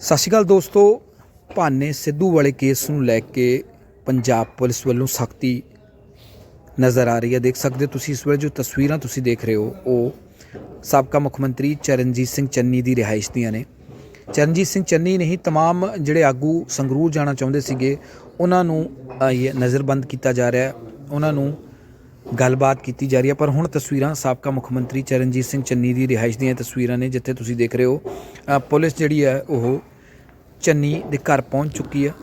ਸਤਿ ਸ਼੍ਰੀ ਅਕਾਲ ਦੋਸਤੋ ਭਾਨੇ ਸਿੱਧੂ ਵਾਲੇ ਕੇਸ ਨੂੰ ਲੈ ਕੇ ਪੰਜਾਬ ਪੁਲਿਸ ਵੱਲੋਂ ਸਖਤੀ ਨਜ਼ਰ ਆ ਰਹੀ ਹੈ ਦੇਖ ਸਕਦੇ ਹੋ ਤੁਸੀਂ ਇਸ ਵੇਲੇ ਜੋ ਤਸਵੀਰਾਂ ਤੁਸੀਂ ਦੇਖ ਰਹੇ ਹੋ ਉਹ ਸਾਬਕਾ ਮੁੱਖ ਮੰਤਰੀ ਚਰਨਜੀਤ ਸਿੰਘ ਚੰਨੀ ਦੀ ਰਿਹਾਇਸ਼ ਦੀਆਂ ਨੇ ਚਰਨਜੀਤ ਸਿੰਘ ਚੰਨੀ ਨਹੀਂ तमाम ਜਿਹੜੇ ਆਗੂ ਸੰਗਰੂਰ ਜਾਣਾ ਚਾਹੁੰਦੇ ਸੀਗੇ ਉਹਨਾਂ ਨੂੰ ਅ, ਇਹ ਨਜ਼ਰਬੰਦ ਕੀਤਾ ਜਾ ਰਿਹਾ ਹੈ ਉਹਨਾਂ ਨੂੰ ਗੱਲਬਾਤ ਕੀਤੀ ਜਾ ਰਹੀ ਹੈ ਪਰ ਹੁਣ ਤਸਵੀਰਾਂ ਸਾਬਕਾ ਮੁੱਖ ਮੰਤਰੀ ਚਰਨਜੀਤ ਸਿੰਘ ਚੰਨੀ ਦੀ ਰਿਹਾਇਸ਼ ਦੀਆਂ ਤਸਵੀਰਾਂ ਨੇ ਜਿੱਥੇ ਤੁਸੀਂ ਦੇਖ ਰਹੇ ਹੋ ਅ, ਪੁਲਿਸ ਜਿਹੜੀ ਹੈ ਉਹ ਚੰਨੀ ਦੇ ਘਰ ਪਹੁੰਚ ਚੁੱਕੀ ਹੈ।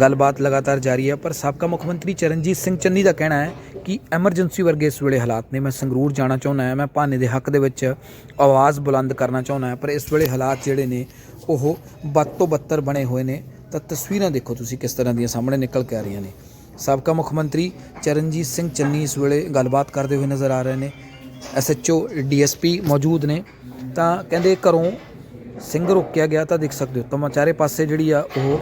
ਗੱਲਬਾਤ ਲਗਾਤਾਰ ਜਾਰੀ ਹੈ, ਪਰ ਸਾਬਕਾ ਮੁੱਖ ਮੰਤਰੀ ਚਰਨਜੀਤ ਸਿੰਘ ਚੰਨੀ ਦਾ ਕਹਿਣਾ ਹੈ ਕਿ ਐਮਰਜੈਂਸੀ ਵਰਗੇ ਇਸ ਵੇਲੇ ਹਾਲਾਤ ਨੇ। ਮੈਂ ਸੰਗਰੂਰ ਜਾਣਾ ਚਾਹੁੰਦਾ ਹਾਂ, ਮੈਂ ਭਾਨੇ ਦੇ ਹੱਕ ਦੇ ਵਿੱਚ ਆਵਾਜ਼ ਬੁਲੰਦ ਕਰਨਾ ਚਾਹੁੰਦਾ ਹਾਂ, ਪਰ ਇਸ ਵੇਲੇ ਹਾਲਾਤ ਜਿਹੜੇ ਨੇ, ਉਹ ਬਦ ਤੋਂ ਬੱਤਰ ਬਣੇ ਹੋਏ ਨੇ। ਤਾਂ ਤਸਵੀਰਾਂ ਦੇਖੋ ਤੁਸੀਂ ਕਿਸ ਤਰ੍ਹਾਂ ਦੀਆਂ ਸਾਹਮਣੇ ਨਿਕਲ ਕੇ ਆ ਰਹੀਆਂ ਨੇ। ਸਾਬਕਾ ਮੁੱਖ ਮੰਤਰੀ ਚਰਨਜੀਤ ਸਿੰਘ ਚੰਨੀ ਇਸ ਵੇਲੇ ਗੱਲਬਾਤ ਕਰਦੇ ਹੋਏ ਨਜ਼ਰ ਆ ਰਹੇ ਨੇ। ਐਸਐਚਓ ਡੀਐਸਪੀ ਮੌਜੂਦ ਨੇ। ਤਾਂ ਕਹਿੰਦੇ ਘਰੋਂ ਸਿੰਘ ਰੋਕਿਆ ਗਿਆ ਤਾਂ ਦੇਖ ਸਕਦੇ ਹੋ। ਤਾਂ ਚਾਰੇ ਪਾਸੇ ਜਿਹੜੀ ਆ ਉਹ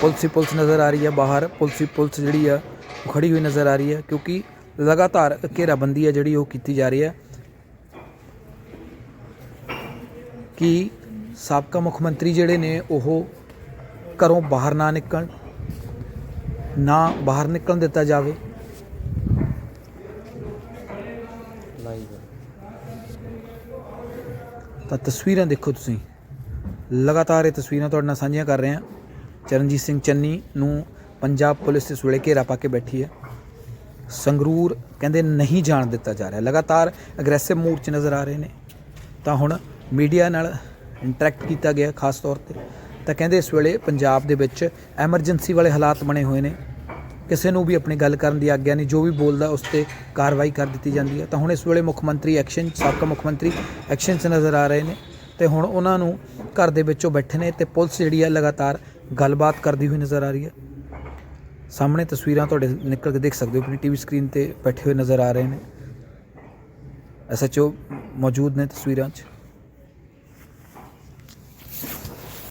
ਪੁਲਿਸ ਹੀ ਪੁਲਿਸ ਨਜ਼ਰ ਆ ਰਹੀ ਹੈ ਬਾਹਰ ਪੁਲਿਸ ਹੀ ਪੁਲਿਸ ਜਿਹੜੀ ਆ ਉਹ ਖੜੀ ਹੋਈ ਨਜ਼ਰ ਆ ਰਹੀ ਹੈ ਕਿਉਂਕਿ ਲਗਾਤਾਰ ਘੇਰਾਬੰਦੀ ਹੈ ਜਿਹੜੀ ਉਹ ਕੀਤੀ ਜਾ ਰਹੀ ਹੈ ਕਿ ਸਾਬਕਾ ਮੁੱਖ ਮੰਤਰੀ ਜਿਹੜੇ ਨੇ ਉਹ ਘਰੋਂ ਬਾਹਰ ਨਾ ਨਿਕਲਣ, ਨਾ ਬਾਹਰ ਨਿਕਲਣ ਦਿੱਤਾ ਜਾਵੇ। ਤਾਂ ਤਸਵੀਰਾਂ ਦੇਖੋ ਤੁਸੀਂ। ਲਗਾਤਾਰ ਇਹ ਤਸਵੀਰਾਂ ਤੁਹਾਡੇ ਨਾਲ ਸਾਂਝੀਆਂ ਕਰ ਰਹੇ ਹਾਂ। ਚਰਨਜੀਤ ਸਿੰਘ ਚੰਨੀ ਨੂੰ ਪੰਜਾਬ ਪੁਲਿਸ ਇਸ ਵੇਲੇ ਘੇਰਾ ਪਾ ਕੇ ਬੈਠੀ ਹੈ। ਸੰਗਰੂਰ ਕਹਿੰਦੇ ਨਹੀਂ ਜਾਣ ਦਿੱਤਾ ਜਾ ਰਿਹਾ। ਲਗਾਤਾਰ ਅਗਰੈਸਿਵ ਮੂਡ 'ਚ ਨਜ਼ਰ ਆ ਰਹੇ ਨੇ। ਤਾਂ ਹੁਣ ਮੀਡੀਆ ਨਾਲ ਇੰਟਰੈਕਟ ਕੀਤਾ ਗਿਆ ਖਾਸ ਤੌਰ ਤੇ। ਤਾਂ ਕਹਿੰਦੇ ਇਸ ਵੇਲੇ ਪੰਜਾਬ ਦੇ ਵਿੱਚ ਐਮਰਜੈਂਸੀ ਵਾਲੇ ਹਾਲਾਤ ਬਣੇ ਹੋਏ ਨੇ। ਕਿਸੇ ਨੂੰ ਵੀ ਆਪਣੀ ਗੱਲ ਕਰਨ ਦੀ ਆਗਿਆ ਨਹੀਂ। ਜੋ ਵੀ ਬੋਲਦਾ ਉਸ ਤੇ ਕਾਰਵਾਈ ਕਰ ਦਿੱਤੀ ਜਾਂਦੀ ਹੈ। ਤਾਂ ਹੁਣ ਇਸ ਵੇਲੇ ਮੁੱਖ ਮੰਤਰੀ ਐਕਸ਼ਨ ਸਾਬਕਾ ਮੁੱਖ ਮੰਤਰੀ ਐਕਸ਼ਨ 'ਚ ਨਜ਼ਰ ਆ ਰਹੇ ਨੇ। ਤੇ ਹੁਣ ਉਹਨਾਂ ਨੂੰ ਘਰ ਦੇ ਵਿੱਚੋਂ ਬੈਠੇ ਨੇ ਤੇ ਪੁਲਿਸ ਜਿਹੜੀ ਹੈ ਲਗਾਤਾਰ ਗੱਲਬਾਤ ਕਰਦੀ ਹੋਈ ਨਜ਼ਰ ਆ ਰਹੀ ਹੈ। ਸਾਹਮਣੇ ਤਸਵੀਰਾਂ ਤੁਹਾਡੇ ਨਿਕਲ ਕੇ ਦੇਖ ਸਕਦੇ ਹੋ, ਆਪਣੀ ਟੀਵੀ ਸਕਰੀਨ ਤੇ ਬੈਠੇ ਹੋਏ ਨਜ਼ਰ ਆ ਰਹੇ ਨੇ। ਐਸਐਚਓ ਮੌਜੂਦ ਨੇ ਤਸਵੀਰਾਂ 'ਚ।